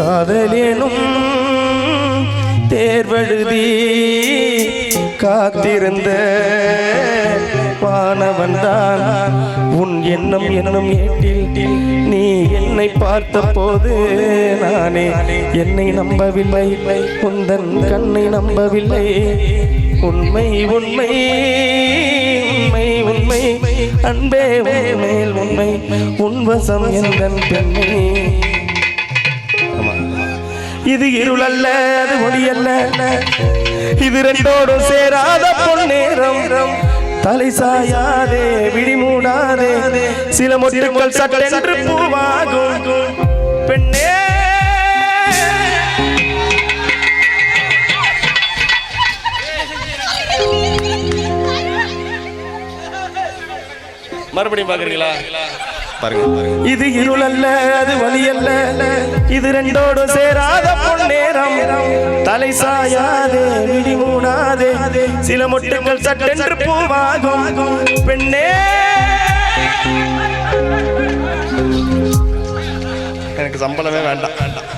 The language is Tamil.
காதலேனும் தேர்வெழுதி காத்திருந்த வானவன் தான் உன் எண்ணம் என்னும் ஏட்டில் நீ என்னை பார்த்த போது நானே என்னை நம்பவில்லை. உந்தன் கண்ணை நம்பவில்லை. உண்மை உண்மை உண்மை உண்மை. அன்பே மேல் உண்மை. உன்வசம் எந்தன் பெண்ணை? இது இருளல்ல அது ஒளி அல்ல இது ரெண்டோடும் சேராத பொன்னேரம். தலை சாயாதே விழி மூடாதே. சில மொட்டுக்கள் சட்டென்று பூவாகும். பெண்ணே. மறுபடியும் பாக்குறீங்களா பாருங்க பாருங்க. இது இருளல்ல அது வலி அல்ல இது ரெண்டோடு சேராத பொன்னேரம். தலை சாயாதே விழி மூடாதே சில மொட்டுக்கள் சட்டென்று பூவாகும். பெண்ணே. எனக்கு சம்பளமே வேண்டாம் வேண்டாம்.